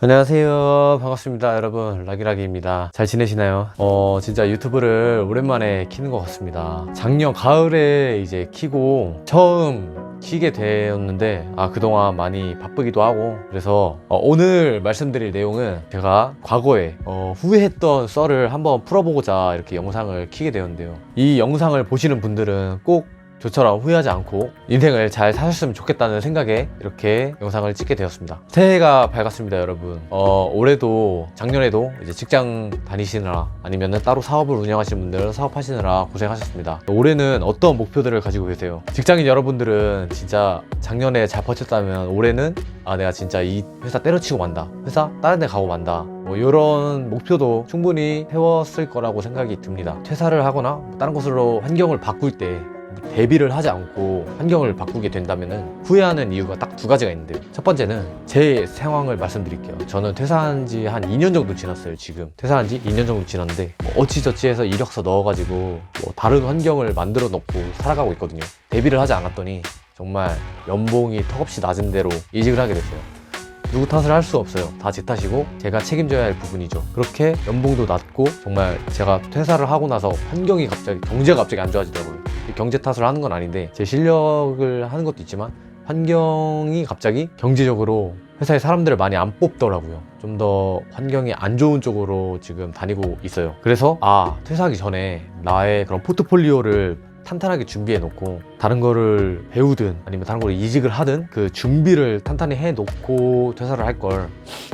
안녕하세요. 반갑습니다. 여러분. 락이락이입니다. 잘 지내시나요? 어, 진짜 유튜브를 오랜만에 키는 것 같습니다. 작년 가을에 이제 키고 처음 키게 되었는데, 아, 그동안 많이 바쁘기도 하고, 그래서 어, 오늘 말씀드릴 내용은 제가 과거에 어, 후회했던 썰을 한번 풀어보고자 이렇게 영상을 키게 되었는데요. 이 영상을 보시는 분들은 꼭 저처럼 후회하지 않고 인생을 잘 사셨으면 좋겠다는 생각에 이렇게 영상을 찍게 되었습니다. 새해가 밝았습니다, 여러분. 어, 올해도 작년에도 이제 직장 다니시느라 아니면은 따로 사업을 운영하시는 분들은 사업하시느라 고생하셨습니다. 올해는 어떤 목표들을 가지고 계세요? 직장인 여러분들은 진짜 작년에 잘 버텼다면 올해는 아 내가 진짜 이 회사 때려치고 만다. 회사 다른 데 가고 만다. 뭐 이런 목표도 충분히 세웠을 거라고 생각이 듭니다. 퇴사를 하거나 뭐 다른 곳으로 환경을 바꿀 때 대비를 하지 않고 환경을 바꾸게 된다면 후회하는 이유가 딱 두 가지가 있는데요. 첫 번째는 제 상황을 말씀드릴게요. 저는 퇴사한 지 한 2년 정도 지났어요, 지금. 퇴사한 지 2년 정도 지났는데, 뭐 어찌저찌 해서 이력서 넣어가지고, 뭐 다른 환경을 만들어 놓고 살아가고 있거든요. 대비를 하지 않았더니, 정말 연봉이 턱없이 낮은 대로 이직을 하게 됐어요. 누구 탓을 할 수 없어요. 다 제 탓이고 제가 책임져야 할 부분이죠. 그렇게 연봉도 낮고 정말 제가 퇴사를 하고 나서 환경이 갑자기 경제가 갑자기 안 좋아지더라고요. 이 경제 탓을 하는 건 아닌데 제 실력을 하는 것도 있지만 환경이 갑자기 경제적으로 회사에 사람들을 많이 안 뽑더라고요. 좀 더 환경이 안 좋은 쪽으로 지금 다니고 있어요. 그래서 아 퇴사하기 전에 나의 그런 포트폴리오를 탄탄하게 준비해 놓고 다른 거를 배우든 아니면 다른 거를 이직을 하든 그 준비를 탄탄히 해 놓고 퇴사를 할 걸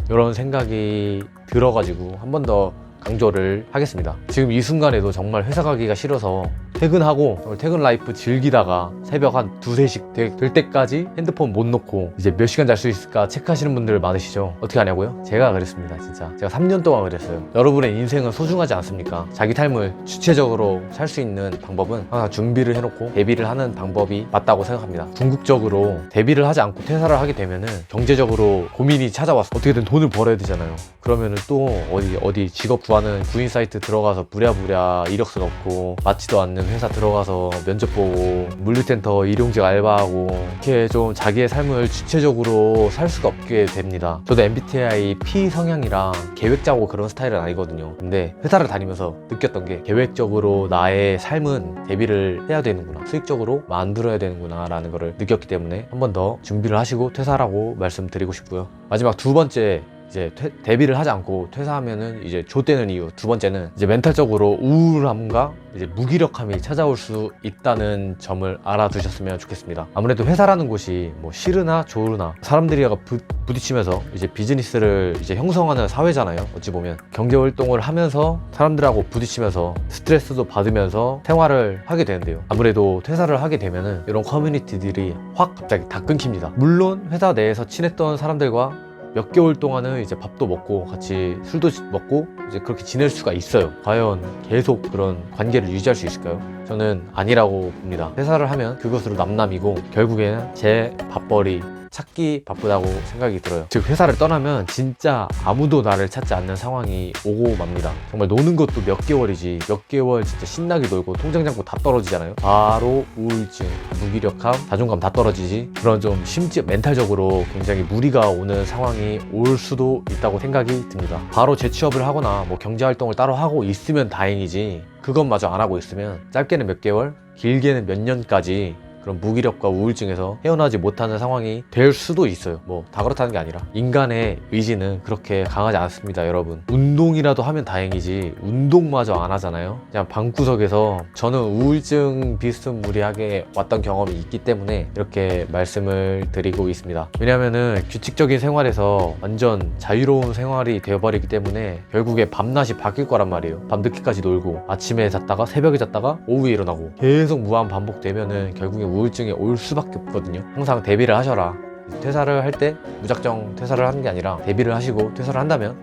이런 생각이 들어가지고 한 번 더 강조를 하겠습니다. 지금 이 순간에도 정말 회사 가기가 싫어서 퇴근하고 퇴근 라이프 즐기다가 새벽 한 두세 시될 때까지 핸드폰 못 놓고 이제 몇 시간 잘 수 있을까 체크하시는 분들 많으시죠? 어떻게 하냐고요? 제가 그랬습니다, 진짜. 제가 3년 동안 그랬어요. 여러분의 인생은 소중하지 않습니까? 자기 삶을 주체적으로 살 수 있는 방법은 항상 준비를 해놓고 대비를 하는 방법이 맞다고 생각합니다. 궁극적으로 대비를 하지 않고 퇴사를 하게 되면은 경제적으로 고민이 찾아와서 어떻게든 돈을 벌어야 되잖아요. 그러면은 또 어디 어디 직업 구하 는 구인 사이트 들어가서 부랴부랴 이력서 넣고 맞지도 않는 회사 들어가서 면접 보고 물류센터 일용직 알바하고 이렇게 좀 자기의 삶을 주체적으로 살 수가 없게 됩니다. 저도 MBTI P 성향이랑 계획 짜고 그런 스타일은 아니거든요. 근데 회사를 다니면서 느꼈던 게 계획적으로 나의 삶은 대비를 해야 되는구나. 수익적으로 만들어야 되는구나 라는 거를 느꼈기 때문에 한 번 더 준비를 하시고 퇴사라고 말씀드리고 싶고요. 마지막 두 번째 이제 퇴- 대비를 하지 않고 퇴사하면은 이제 좆되는 이유 두 번째는 이제 멘탈적으로 우울함과 이제 무기력함이 찾아올 수 있다는 점을 알아두셨으면 좋겠습니다. 아무래도 회사라는 곳이 뭐 싫으나 좋으나 사람들이가 부, 부딪히면서 이제 비즈니스를 이제 형성하는 사회잖아요. 어찌 보면 경제 활동을 하면서 사람들하고 부딪히면서 스트레스도 받으면서 생활을 하게 되는데요. 아무래도 퇴사를 하게 되면은 이런 커뮤니티들이 확 갑자기 다 끊깁니다. 물론 회사 내에서 친했던 사람들과 몇 개월 동안은 이제 밥도 먹고 같이 술도 먹고 이제 그렇게 지낼 수가 있어요. 과연 계속 그런 관계를 유지할 수 있을까요? 저는 아니라고 봅니다. 회사를 하면 그것으로 남남이고 결국에는 제 밥벌이 찾기 바쁘다고 생각이 들어요. 즉 회사를 떠나면 진짜 아무도 나를 찾지 않는 상황이 오고 맙니다. 정말 노는 것도 몇 개월이지 몇 개월 진짜 신나게 놀고 통장 잔고 다 떨어지잖아요. 바로 우울증, 무기력함, 자존감 다 떨어지지. 그런 좀 심지 멘탈적으로 굉장히 무리가 오는 상황이 올 수도 있다고 생각이 듭니다. 바로 재취업을 하거나 뭐 경제 활동을 따로 하고 있으면 다행이지. 그것마저 안 하고 있으면 짧게는 몇 개월, 길게는 몇 년까지 그런 무기력과 우울증에서 헤어나지 못하는 상황이 될 수도 있어요. 뭐 다 그렇다는 게 아니라 인간의 의지는 그렇게 강하지 않습니다, 여러분. 운동이라도 하면 다행이지 운동마저 안 하잖아요. 그냥 방구석에서 저는 우울증 비스무리하게 왔던 경험이 있기 때문에 이렇게 말씀을 드리고 있습니다. 왜냐면은 규칙적인 생활에서 완전 자유로운 생활이 되어버리기 때문에 결국에 밤낮이 바뀔 거란 말이에요. 밤 늦게까지 놀고 아침에 잤다가 새벽에 잤다가 오후에 일어나고 계속 무한 반복되면은 결국에 우울증이 올 수밖에 없거든요. 항상 대비를 하셔라. 퇴사를 할 때 무작정 퇴사를 하는 게 아니라 대비를 하시고 퇴사를 한다면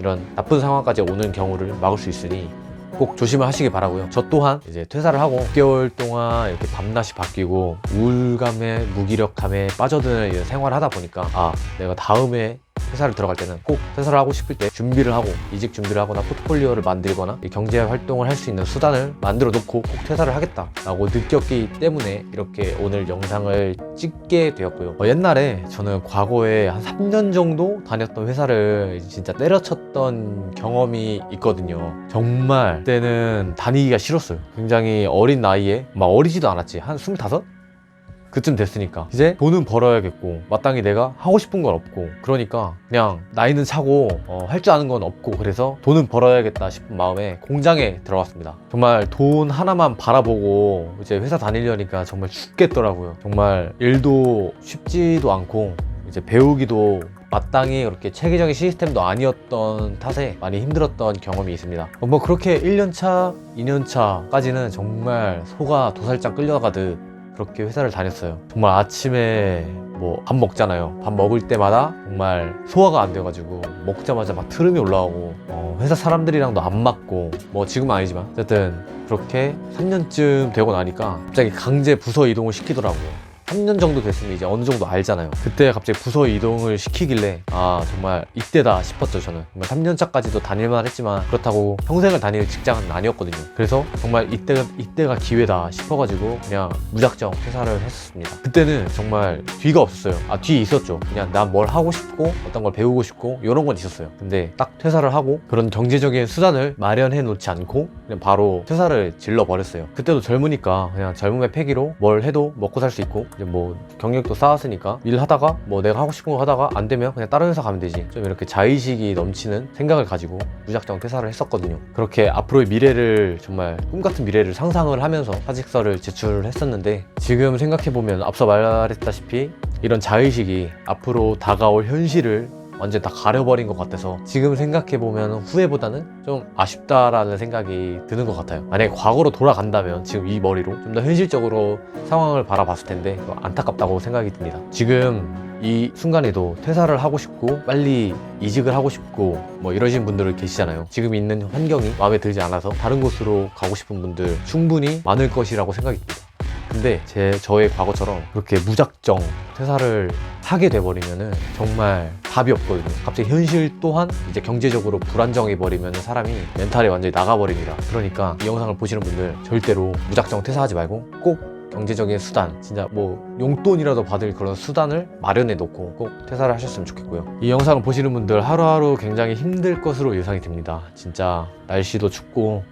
이런 나쁜 상황까지 오는 경우를 막을 수 있으니 꼭 조심을 하시기 바라고요. 저 또한 이제 퇴사를 하고 6개월 동안 이렇게 밤낮이 바뀌고 우울감에 무기력감에 빠져드는 생활을 하다 보니까 아 내가 다음에 회사를 들어갈 때는 꼭 퇴사를 하고 싶을 때 준비를 하고 이직 준비를 하거나 포트폴리오를 만들거나 이 경제 활동을 할 수 있는 수단을 만들어 놓고 꼭 퇴사를 하겠다라고 느꼈기 때문에 이렇게 오늘 영상을 찍게 되었고요. 어, 옛날에 저는 과거에 한 3년 정도 다녔던 회사를 진짜 때려쳤던 경험이 있거든요. 정말 그때는 다니기가 싫었어요. 굉장히 어린 나이에 막 어리지도 않았지 한 25? 그쯤 됐으니까. 이제 돈은 벌어야겠고 마땅히 내가 하고 싶은 건 없고 그러니까 그냥 나이는 차고 할줄 아는 건 없고 그래서 돈은 벌어야겠다 싶은 마음에 공장에 들어갔습니다. 정말 돈 하나만 바라보고 이제 회사 다니려니까 정말 죽겠더라고요. 정말 일도 쉽지도 않고 이제 배우기도 마땅히 그렇게 체계적인 시스템도 아니었던 탓에 많이 힘들었던 경험이 있습니다. 뭐 그렇게 1년차, 2년차까지는 정말 소가 도살장 끌려가듯 그렇게 회사를 다녔어요. 정말 아침에 뭐 밥 먹잖아요. 밥 먹을 때마다 정말 소화가 안 돼가지고 먹자마자 막 트름이 올라오고 어, 회사 사람들이랑도 안 맞고 뭐 지금은 아니지만 어쨌든 그렇게 3년쯤 되고 나니까 갑자기 강제 부서 이동을 시키더라고요. 3년 정도 됐으면 이제 어느 정도 알잖아요. 그때 갑자기 부서 이동을 시키길래 아 정말 이때다 싶었죠 저는. 정말 3년 차까지도 다닐만 했지만 그렇다고 평생을 다닐 직장은 아니었거든요. 그래서 정말 이때가 이때가 기회다 싶어가지고 그냥 무작정 퇴사를 했었습니다. 그때는 정말 뒤가 없었어요. 아 뒤에 있었죠. 그냥 난 뭘 하고 싶고 어떤 걸 배우고 싶고 이런 건 있었어요. 근데 딱 퇴사를 하고 그런 경제적인 수단을 마련해 놓지 않고 그냥 바로 퇴사를 질러 버렸어요. 그때도 젊으니까 그냥 젊음의 패기로 뭘 해도 먹고 살 수 있고 이제 뭐 경력도 쌓았으니까 일 하다가 뭐 내가 하고 싶은 거 하다가 안 되면 그냥 다른 회사 가면 되지. 좀 이렇게 자의식이 넘치는 생각을 가지고 무작정 퇴사를 했었거든요. 그렇게 앞으로의 미래를 정말 꿈같은 미래를 상상을 하면서 사직서를 제출을 했었는데 지금 생각해보면 앞서 말했다시피 이런 자의식이 앞으로 다가올 현실을 완전 다 가려버린 것 같아서 지금 생각해보면 후회보다는 좀 아쉽다라는 생각이 드는 것 같아요. 만약에 과거로 돌아간다면 지금 이 머리로 좀 더 현실적으로 상황을 바라봤을 텐데 또 안타깝다고 생각이 듭니다. 지금 이 순간에도 퇴사를 하고 싶고 빨리 이직을 하고 싶고 뭐 이러신 분들 계시잖아요. 지금 있는 환경이 마음에 들지 않아서 다른 곳으로 가고 싶은 분들 충분히 많을 것이라고 생각이 듭니다. 근데 제 저의 과거처럼 그렇게 무작정 퇴사를 하게 돼버리면은 정말 답이 없거든요. 갑자기 현실 또한 이제 경제적으로 불안정해 버리면 사람이 멘탈이 완전히 나가버립니다. 그러니까 이 영상을 보시는 분들 절대로 무작정 퇴사하지 말고 꼭 경제적인 수단, 진짜 뭐 용돈이라도 받을 그런 수단을 마련해 놓고 꼭 퇴사를 하셨으면 좋겠고요. 이 영상을 보시는 분들 하루하루 굉장히 힘들 것으로 예상이 됩니다. 진짜 날씨도 춥고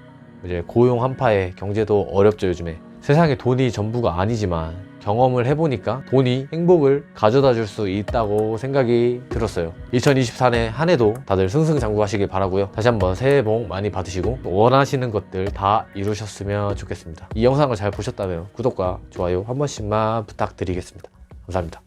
이제 고용 한파에 경제도 어렵죠 요즘에. 세상에 돈이 전부가 아니지만 경험을 해보니까 돈이 행복을 가져다 줄 수 있다고 생각이 들었어요. 2024년 한 해도 다들 승승장구하시길 바라고요. 다시 한번 새해 복 많이 받으시고 또 원하시는 것들 다 이루셨으면 좋겠습니다. 이 영상을 잘 보셨다면 구독과 좋아요 한 번씩만 부탁드리겠습니다. 감사합니다.